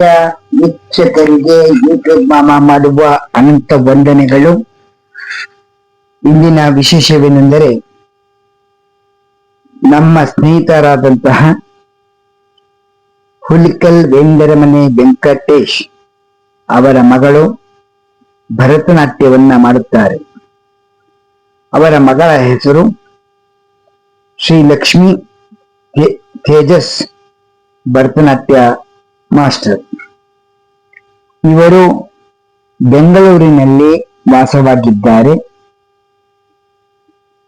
ವೀಕ್ಷಕರಿಗೆ ಯೂಟ್ಯೂಬ್ ಮಾಮ ಮಾಡುವ ಅನಂತ ವಂದನೆಗಳು. ಇಂದಿನ ವಿಶೇಷವೇನೆಂದರೆ ನಮ್ಮ ಸ್ನೇಹಿತರಾದಂತಹ ಹುಲಿಕಲ್ ವೆಂದರಮನೆ ವೆಂಕಟೇಶ್ ಅವರ ಮಗಳು ಭರತನಾಟ್ಯವನ್ನ ಮಾಡುತ್ತಾರೆ. ಅವರ ಮಗಳ ಹೆಸರು ಶ್ರೀ ಲಕ್ಷ್ಮಿ ತೇಜಸ್ ಭರತನಾಟ್ಯ ಮಾಸ್ಟರ್. ಇವರು ಬೆಂಗಳೂರಿನಲ್ಲಿ ವಾಸವಾಗಿದ್ದಾರೆ.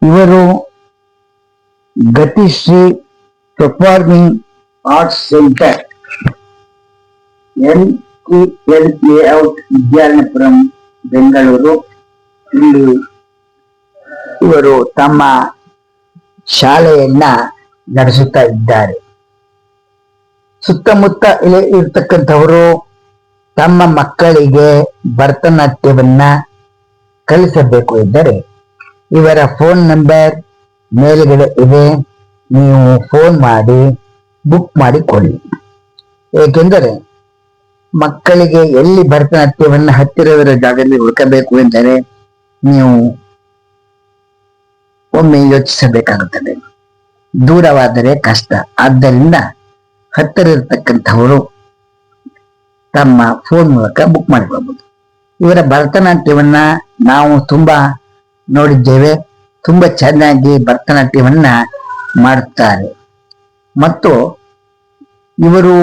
ಇವರು Gatishri performing arts centre L L layout Vidyanapuram, Bengaluru. ಇಲ್ಲಿ ಇವರು ತಮ್ಮ ಶಾಲೆಯನ್ನ ನಡೆಸುತ್ತಾ ಇದ್ದಾರೆ. ಸುತ್ತಮುತ್ತ ಇರ್ತಕ್ಕಂಥವರು ತಮ್ಮ ಮಕ್ಕಳಿಗೆ ಭರತನಾಟ್ಯವನ್ನ ಕಲಿಸಬೇಕು ಎಂದರೆ ಇವರ ಫೋನ್ ನಂಬರ್ ಮೇಲುಗಡೆ ಇದೆ. ನೀವು ಫೋನ್ ಮಾಡಿ ಬುಕ್ ಮಾಡಿಕೊಳ್ಳಿ. ಏಕೆಂದರೆ ಮಕ್ಕಳಿಗೆ ಎಲ್ಲಿ ಭರತನಾಟ್ಯವನ್ನು ಹತ್ತಿರವಿರೋ ಜಾಗದಲ್ಲಿ ಹುಡುಕಬೇಕು ಎಂದರೆ ನೀವು ಒಮ್ಮೆ ಯೋಚಿಸಬೇಕಾಗುತ್ತದೆ. ದೂರವಾದರೆ ಕಷ್ಟ. ಆದ್ದರಿಂದ ಹತ್ತಿರ ಇರತಕ್ಕಂಥವರು ತಮ್ಮ ಫೋನ್ ಮೂಲಕ ಬುಕ್ ಮಾಡಿಕೊಳ್ಬಹುದು ಇವರ ಭರತನಾಟ್ಯವನ್ನ ನಾವು ತುಂಬಾ ನೋಡಿದ್ದೇವೆ. ತುಂಬಾ ಚೆನ್ನಾಗಿ ಭರತನಾಟ್ಯವನ್ನ ಮಾಡುತ್ತಾರೆ. ಮತ್ತು ಇವರು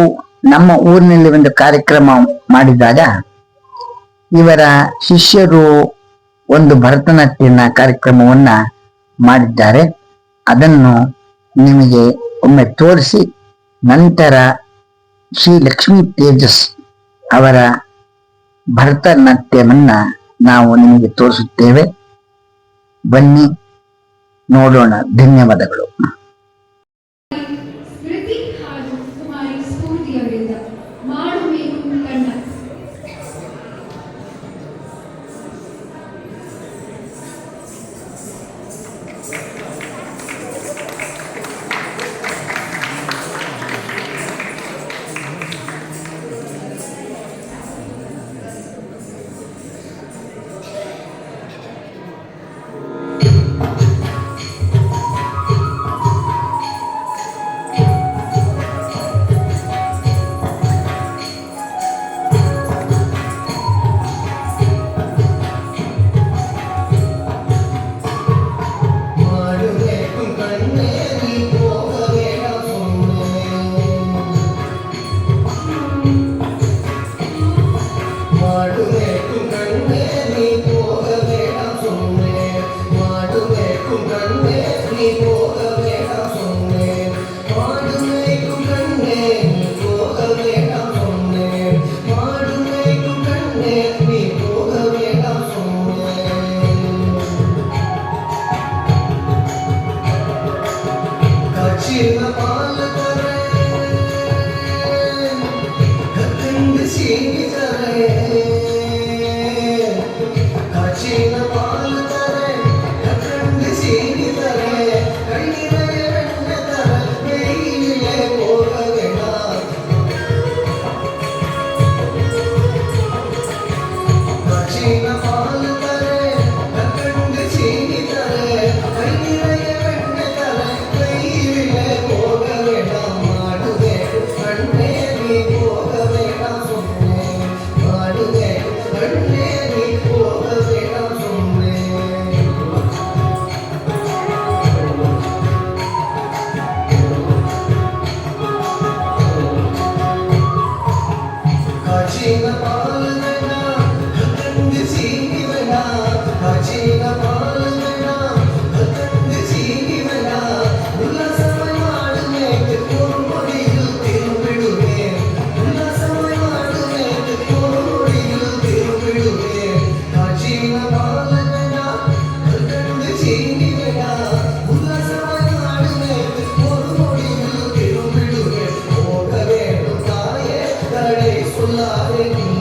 ನಮ್ಮ ಊರಿನಲ್ಲಿ ಒಂದು ಕಾರ್ಯಕ್ರಮ ಮಾಡಿದಾಗ ಇವರ ಶಿಷ್ಯರು ಒಂದು ಭರತನಾಟ್ಯನ ಕಾರ್ಯಕ್ರಮವನ್ನ ಮಾಡಿದ್ದಾರೆ. ಅದನ್ನು ನಿಮಗೆ ಒಮ್ಮೆ ತೋರಿಸಿ ನಂತರ ಶ್ರೀ ಲಕ್ಷ್ಮೀ ತೇಜಸ್ ಅವರ ಭರತನಾಟ್ಯವನ್ನ ನಾವು ನಿಮಗೆ ತೋರಿಸುತ್ತೇವೆ. ಬನ್ನಿ ನೋಡೋಣ. ಧನ್ಯವಾದಗಳು. Rasulullah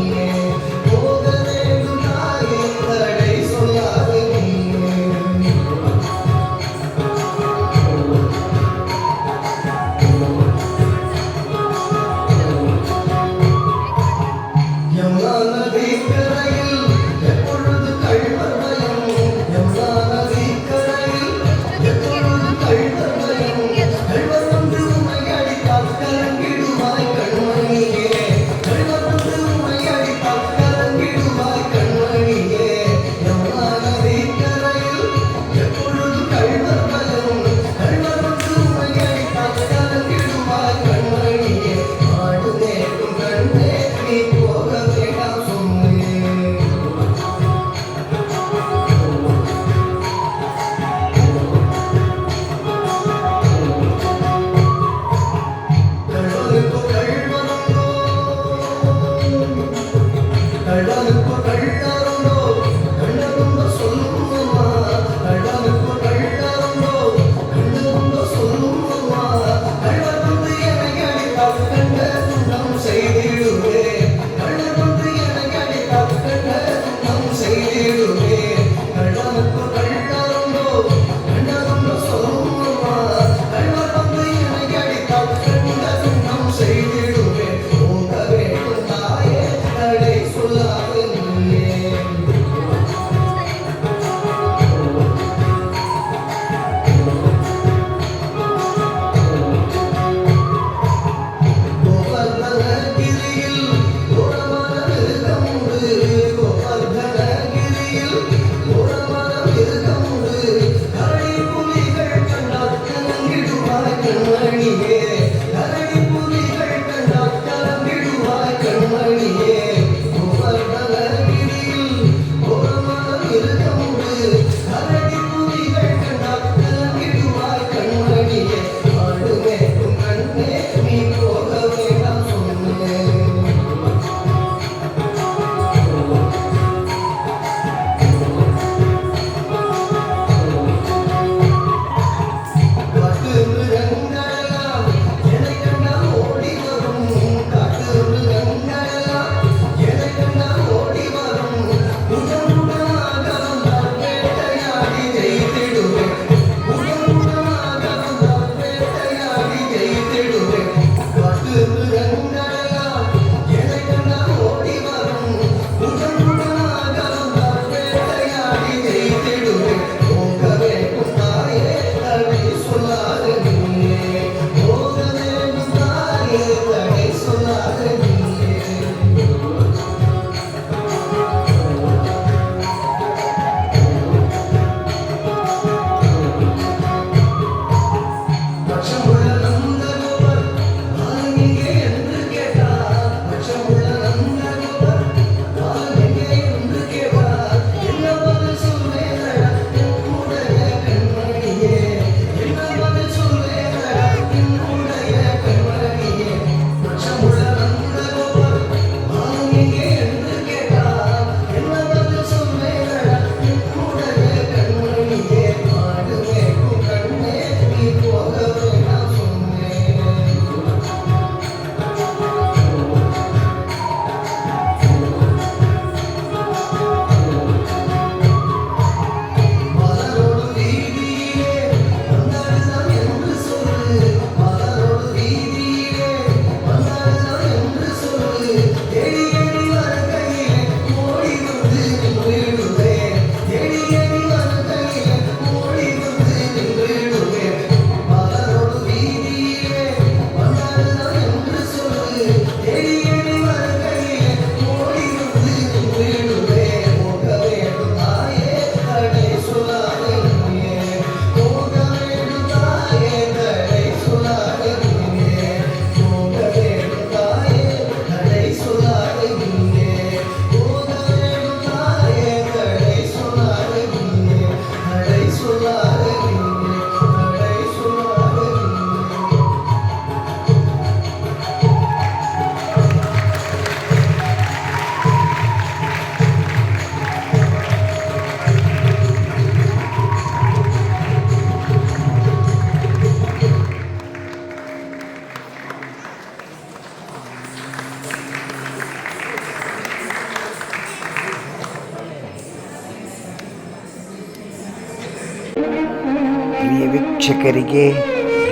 ವೀಕ್ಷಕರಿಗೆ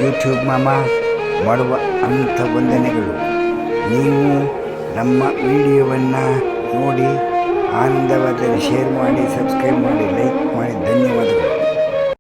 ಯೂಟ್ಯೂಬ್ ಮಾಮ ಮಾಡುವ ಅಂಥ ವಂದನೆಗಳು. ನೀವು ನಮ್ಮ ವಿಡಿಯೋವನ್ನು ನೋಡಿ ಆನಂದವಾದರೆ ಶೇರ್ ಮಾಡಿ ಸಬ್ಸ್ಕ್ರೈಬ್ ಮಾಡಿ ಲೈಕ್